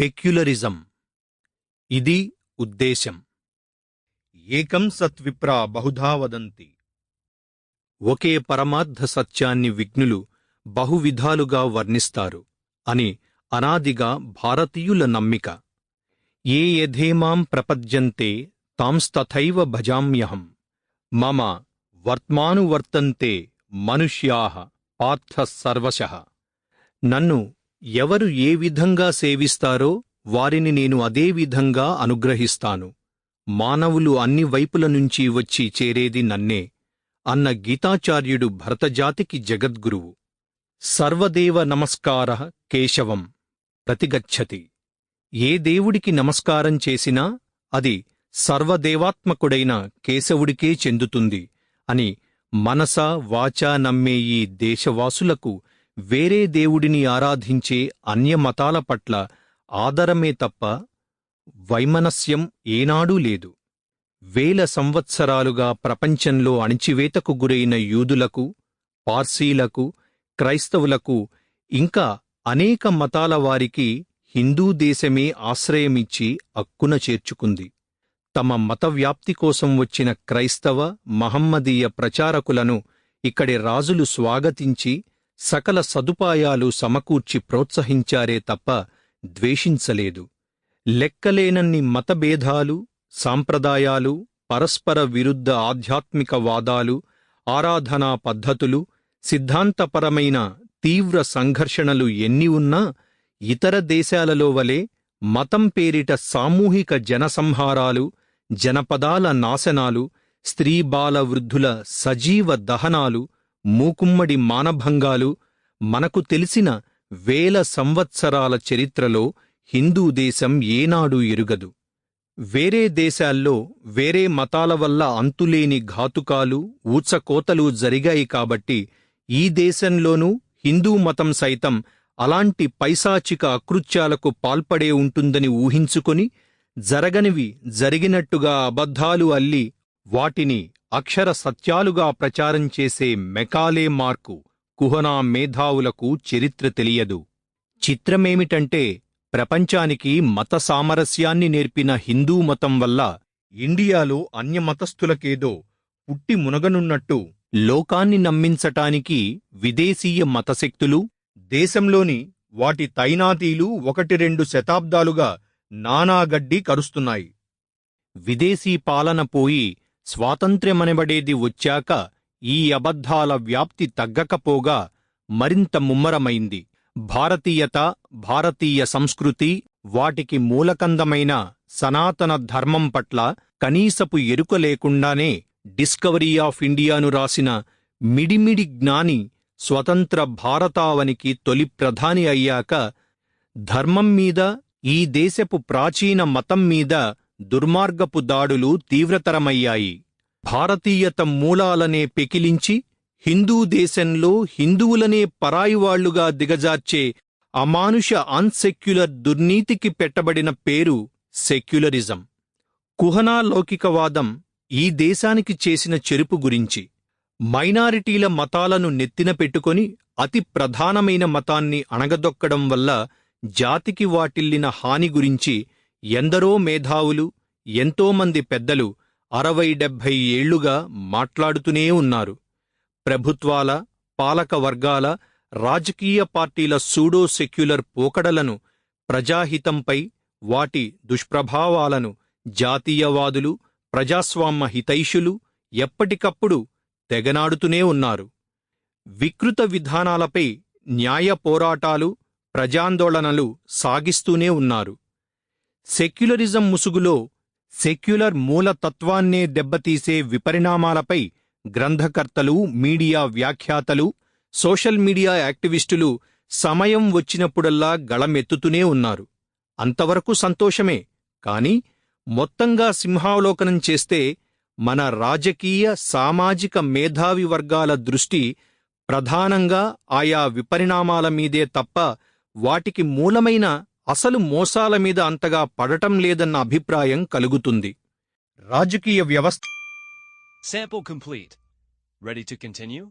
పెక్యులరిజం. ఇది ఉద్దేశం ఏకం సత్విప్రా బహుధా వదంతి. ఒకే పరమార్థ సత్యాన్ని విఘ్నులు బహువిధాలుగా వర్ణిస్తారు అని అనాదిగా భారతీయుల నమ్మిక. ఏ యథేమాం ప్రపద్యంతే తాంస్తథైవ భజామ్యహం. మమ వర్త్మానువర్తంతే మనుష్యా పార్థ సర్వశః. నన్ను ఎవరు ఏ విధంగా సేవిస్తారో వారిని నేను అదే విధంగా అనుగ్రహిస్తాను. మానవులు అన్ని వైపుల నుంచి వచ్చి చేరేది నన్నే అన్న గీతాచార్యుడు భరతజాతికి జగద్గురువు. సర్వదేవ నమస్కార కేశవం ప్రతిగచ్చతి. ఏ దేవుడికి నమస్కారం చేసినా అది సర్వదేవాత్మకుడైన కేశవుడికే చెందుతుంది అని మనస వాచా నమ్మే ఈ దేశవాసులకు వేరే దేవుడిని ఆరాధించే అన్యమతాల పట్ల ఆదరమే తప్ప వైమనస్యం ఏనాడూ లేదు. వేల సంవత్సరాలుగా ప్రపంచంలో అణిచివేతకు గురైన యూదులకు పార్సీలకు క్రైస్తవులకు ఇంకా అనేక మతాల వారికి హిందూ దేశమే ఆశ్రయమిచ్చి అక్కున చేర్చుకుంది. తమ మత వ్యాప్తి కోసం వచ్చిన క్రైస్తవ మహమ్మదీయ ప్రచారకులను ఇక్కడి రాజులు స్వాగతించి సకల సదుపాయాలు సమకూర్చి ప్రోత్సహించారే తప్ప ద్వేషించలేదు. లెక్కలేనన్ని మతభేదాలు సాంప్రదాయాలు పరస్పర విరుద్ధ ఆధ్యాత్మిక వాదాలు ఆరాధనా పద్ధతులు సిద్ధాంతపరమైన తీవ్ర సంఘర్షణలు ఎన్ని ఉన్నా ఇతర దేశాలలో వలె మతం పేరిట సామూహిక జనసంహారాలు జనపదాల నాశనాలు స్త్రీ బాల వృద్ధుల సజీవ దహనాలు మూకుమ్మడి మానభంగాలు మనకు తెలిసిన వేల సంవత్సరాల చరిత్రలో హిందూ దేశం ఏనాడూ ఎరుగదు. వేరే దేశాల్లో వేరే మతాల వల్ల అంతులేని ఘాతుకాలు ఊచకోతలు జరిగాయి కాబట్టి ఈ దేశంలోనూ హిందూ మతం సైతం అలాంటి పైశాచిక అకృత్యాలకు పాల్పడే ఉంటుందని ఊహించుకొని జరగనివి జరిగినట్టుగా అబద్ధాలు అల్లి వాటిని అక్షర సత్యాలుగా ప్రచారం చేసే మెకాలే మార్కు కుహనా మేధావులకు చరిత్ర తెలియదు. చిత్రమేమిటంటే ప్రపంచానికి మత సామరస్యాన్ని నేర్పిన హిందూ మతం వల్ల ఇండియాలో అన్యమతస్థులకేదో పుట్టి మునగనున్నట్టు లోకాన్ని నమ్మించటానికి విదేశీయ మతశక్తులు దేశంలోని వాటి తైనాతీలు ఒకటి రెండు శతాబ్దాలుగా నానాగడ్డి కరుస్తున్నాయి. విదేశీ పాలన పోయి స్వాతంత్ర్యమనబడేది వచ్చాక ఈ అబద్ధాల వ్యాప్తి తగ్గకపోగా మరింత ముమ్మరమైంది. భారతీయత భారతీయ సంస్కృతి వాటికి మూలకందమైన సనాతన ధర్మం పట్ల కనీసపు ఎరుక లేకుండానే డిస్కవరీ ఆఫ్ ఇండియాను రాసిన మిడిమిడి జ్ఞాని స్వతంత్ర భారతావనికి తొలి ప్రధాని అయ్యాక ధర్మం మీద ఈ దేశపు ప్రాచీన మతం మీద దుర్మార్గపు దాడులు తీవ్రతరమయ్యాయి. భారతీయత మూలాలనే పెకిలించి హిందూ దేశంలో హిందువులనే పరాయివాళ్ళుగా దిగజార్చే అమానుష అన్సెక్యులర్ దుర్నీతికి పెట్టబడిన పేరు సెక్యులరిజం. కుహనా లౌకికవాదం ఈ దేశానికి చేసిన చెరుపు గురించి. మైనారిటీల మతాలను నెత్తిన పెట్టుకొని అతి ప్రధానమైన మతాన్ని అణగదొక్కడం వల్ల జాతికి వాటిల్లిన హాని గురించి ఎందరో మేధావులు ఎంతోమంది పెద్దలు అరవై డెబ్భై ఏళ్ళుగా మాట్లాడుతూనే ఉన్నారు. ప్రభుత్వాల పాలక వర్గాల రాజకీయ పార్టీల సూడో సెక్యులర్ పోకడలను ప్రజాహితంపై వాటి దుష్ప్రభావాలను జాతీయవాదులు ప్రజాస్వామ్య హితైషులు ఎప్పటికప్పుడు తెగనాడుతూనే ఉన్నారు. వికృత విధానాలపై న్యాయ పోరాటాలు ప్రజాందోళనలు సాగిస్తూనే ఉన్నారు. సెక్యులరిజం ముసుగులో సెక్యులర్ మూలతత్వాన్నే దెబ్బతీసే విపరిణామాలపై గ్రంథకర్తలు మీడియా వ్యాఖ్యాతలు సోషల్ మీడియా యాక్టివిస్టులు సమయం వచ్చినప్పుడల్లా గళమెత్తుతూనే ఉన్నారు. అంతవరకు సంతోషమే కాని మొత్తంగా సింహావలోకనం చేస్తే మన రాజకీయ సామాజిక మేధావి వర్గాల దృష్టి ప్రధానంగా ఆయా విపరిణామాల మీదే తప్ప వాటికి మూలమైన అసలు మోసాల మీద అంతగా పడటం లేదన్న అభిప్రాయం కలుగుతుంది రాజకీయ వ్యవస్థ Sample complete. Ready to continue?